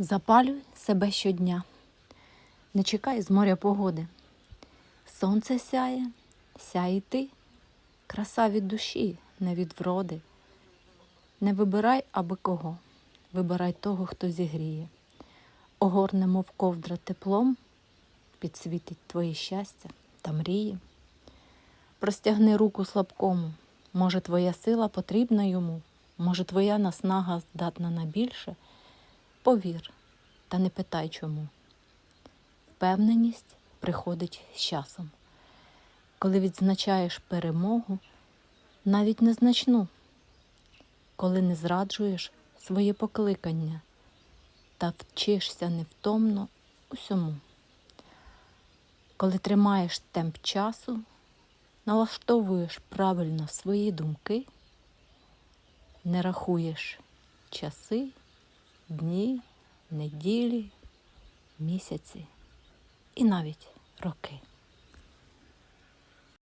Запалюй себе щодня, не чекай з моря погоди. Сонце сяє, сяй ти, краса від душі, не від вроди. Не вибирай аби кого, вибирай того, хто зігріє. Огорне, мов ковдра теплом, підсвітить твоє щастя та мрії. Простягни руку слабкому, може, твоя сила потрібна йому, може, твоя наснага здатна на більше. Повір, та не питай чому. Впевненість приходить з часом. Коли відзначаєш перемогу, навіть незначну, коли не зраджуєш своє покликання та вчишся невтомно усьому. Коли тримаєш темп часу, налаштовуєш правильно свої думки, не рахуєш часи, дні, неділі, місяці і навіть роки.